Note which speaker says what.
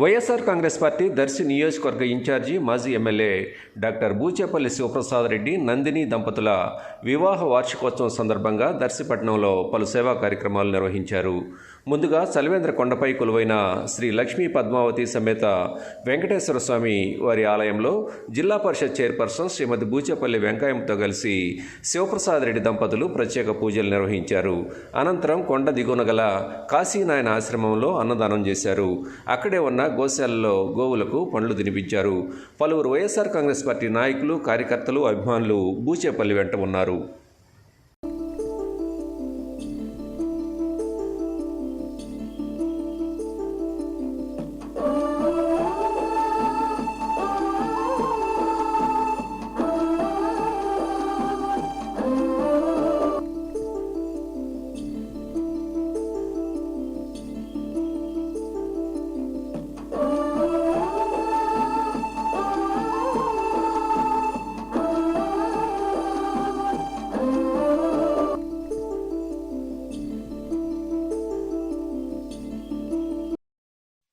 Speaker 1: YSR Congress party Darsi నియోజకవర్గ incharge మాజీ MLA doctor Buchepalli Sivaprasad Reddy Nandini దంపతుల వివాహ వార్షికోత్సవం సందర్భంగా దర్శిపట్నంలో పలు సేవా కార్యక్రమాలు నిర్వహించారు. ముందుగా సల్వేంద్ర కొండపై కొలువైన శ్రీ లక్ష్మీ పద్మావతి సమేత వెంకటేశ్వర స్వామి వారి ఆలయంలో జిల్లా పరిషత్ చైర్పర్సన్ శ్రీమతి బూచేపల్లి వెంకయ్యంతో కలిసి శివప్రసాద్ రెడ్డి దంపతులు ప్రత్యేక పూజలు నిర్వహించారు. అనంతరం కొండ దిగువన గల కాశీనాయన ఆశ్రమంలో అన్నదానం చేశారు. అక్కడే ఉన్న గోశాలలో గోవులకు పండ్లు తినిపించారు. పలువురు వైఎస్ఆర్ కాంగ్రెస్ పార్టీ నాయకులు కార్యకర్తలు అభిమానులు బూచేపల్లి వెంట ఉన్నారు.